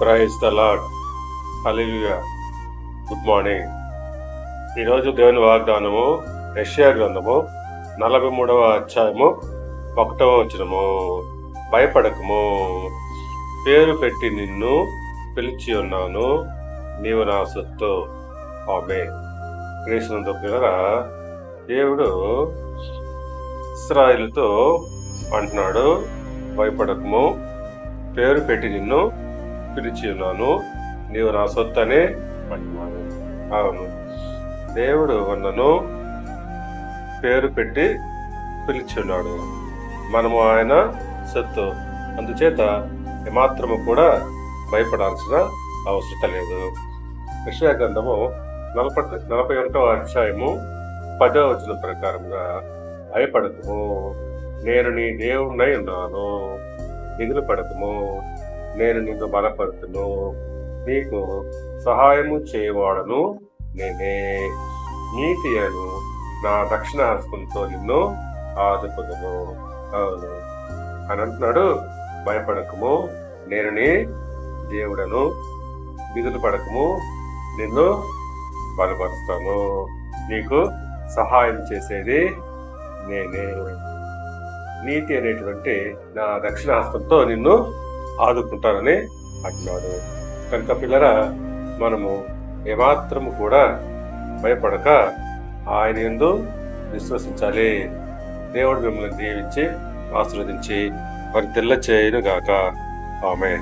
Praise the Lord hallelujah good morning ఈరోజు దేవుని వాగ్దానము రష్యా గ్రంథము నలభై మూడవ అధ్యాయము ఒకటవ వచనము. భయపడకము. పేరు పెట్టి నిన్ను పిలిచి ఉన్నాను. నీవు నా సొత్తు. ఆమె క్రీస్తునందు పిల్లరా దేవుడు ఇస్రాయిల్తో అంటున్నాడు భయపడకము. పేరు పెట్టి నిన్ను పిలిచి ఉన్నాను నీవు నా సొత్తు అనే అవును. దేవుడు నన్ను పేరు పెట్టి పిలిచి ఉన్నాడు మనము ఆయన సొత్తు. అందుచేత ఏమాత్రము కూడా భయపడాల్సిన అవసరం లేదు. విషయ నలభై నలభై ఒకటో అధ్యాయము పదవ వచ్చిన ప్రకారంగా భయపడకము. నేను నీ దేవుడినై ఉన్నాను. దిగులు పడకము నేను నిన్ను బలపరుతును. నీకు సహాయము చేయవాడను నేనే. నీతి అను నా దక్షిణ హస్తంతో నిన్ను ఆదుకుదును అవును. అని అంటున్నాడు. భయపడకము. నేను నీ దేవుడను బిగులు పడకము. నిన్ను బలపరుస్తాను. నీకు సహాయం చేసేది నేనే. నీతి అనేటువంటి నా దక్షిణ హస్తంతో నిన్ను ఆదుకుంటానని అంటున్నాడు. కనుక పిల్లరా మనము ఏమాత్రము కూడా భయపడక ఆయన ఎందు విశ్వసించాలి. దేవుడు మిమ్మల్ని దీవించి ఆశీర్వదించి వారి తెల్ల చేయను గాక ఆమె